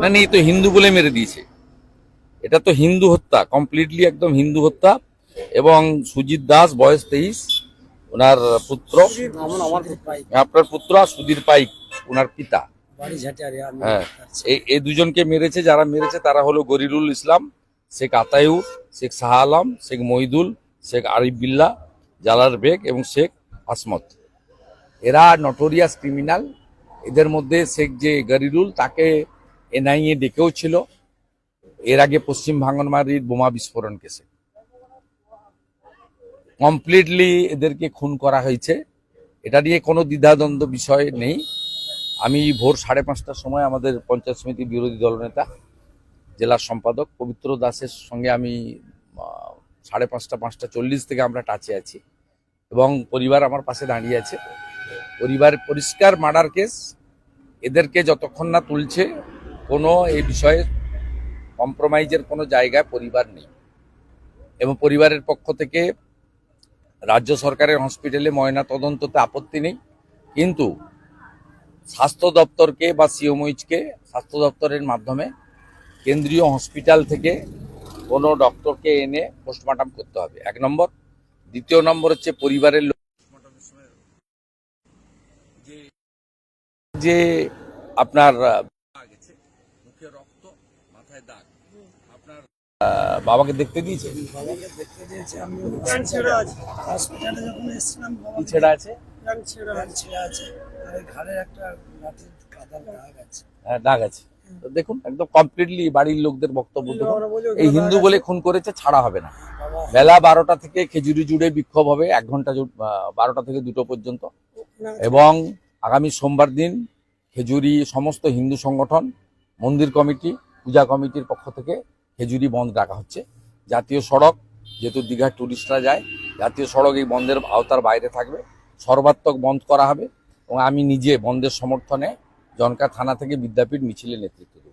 না নেই তো হিন্দু বলে মেরে দিয়েছে। এটা তো হিন্দু হত্যা কমপ্লিটলি একদম হিন্দু হত্যা। এবং সুজিত দাস বয়স তেইশ ওনার পুত্র। আপনার পুত্র আর সুধীর পাইক ওনার পিতা। হ্যাঁ এই এই দুজনকে মেরেছে যারা মেরেছে তারা হলো গরিরুল ইসলাম শেখ আতায়ু শেখ শাহ আলম শেখ মহিদুল শেখ আরিফ বিল্লা জালার বেগ এবং শেখ আসমত। এরা নটোরিয়াস ক্রিমিনাল এদের মধ্যে শেখ যে গরিরুল তাকে এনআইএ ডেকেও ছিল। এর আগে পশ্চিম ভাঙনমারির বোমা বিস্ফোরণ কেসে। কমপ্লিটলি এদেরকে খুন করা হয়েছে। এটা নিয়ে কোনো দ্বিধাদ্বন্দ্ব বিষয় নেই। আমি ভোর সাড়ে পাঁচটার সময় আমাদের পঞ্চায়েত সমিতি বিরোধী দলনেতা জেলার সম্পাদক পবিত্র দাসের সঙ্গে আমি সাড়ে পাঁচটা পাঁচটা চল্লিশ থেকে আমরা টাচে আছি। এবং পরিবার আমার পাশে দাঁড়িয়ে আছে। পরিবার পরিষ্কার মার্ডার কেস। এদেরকে যতক্ষণ না তুলছে কোনো এই বিষয়ে কম্প্রোমাইজের কোনো জায়গায় পরিবার নেই। এবং পরিবারের পক্ষ থেকে রাজ্য সরকারের হসপিটালে ময়না তদন্ততে আপত্তি নেই। কিন্তু স্বাস্থ্য দপ্তরকে বা সিওমইচকে, স্বাস্থ্য দপ্তরের মাধ্যমে কেন্দ্রীয় হসপিটাল থেকে কোনো ডক্টরকে এনে পোস্টমর্টম করতে হবে। এক নম্বর। দ্বিতীয় নম্বর হচ্ছে পরিবারের লোক যে- যে আপনার আহ, দাগ আছে, মুখে রক্ত মাথায় দাগ আপনার আহ, বাবাকে দেখতে দিয়েছে? বাবাকে দেখতে দিয়েছে আমি হসপিটালে যখন এসেছিলাম কি ছেড়া আছে? প্যান্ট ছেঁড়া ছেঁড়া আছে। আর ঘাড়ে একটা লাঠির কাদার দাগ আছে। হ্যাঁ, দাগ আছে। দেখুন একদম কমপ্লিটলি বাড়ির লোকদের বক্তব্য দেখুন। এই হিন্দু বলে খুন করেছে ছাড়া হবে না। বেলা বারোটা থেকে খেজুরি জুড়ে বিক্ষোভ হবে এক ঘণ্টা বারোটা থেকে দুটো পর্যন্ত। এবং আগামী সোমবার দিন খেজুরি সমস্ত হিন্দু সংগঠন মন্দির কমিটি পূজা কমিটির পক্ষ থেকে খেজুরি বন্ধ ডাকা হচ্ছে। জাতীয় সড়ক, যেহেতু দীঘার ট্যুরিস্টরা যায়, জাতীয় সড়ক এই বন্ধের আওতার বাইরে থাকবে। সর্বাত্মক বন্ধ করা হবে এবং আমি নিজে বন্ধের সমর্থনে জনকা থানা থেকে বিদ্যাপীঠ মিছিলে নেতৃত্ব দেব।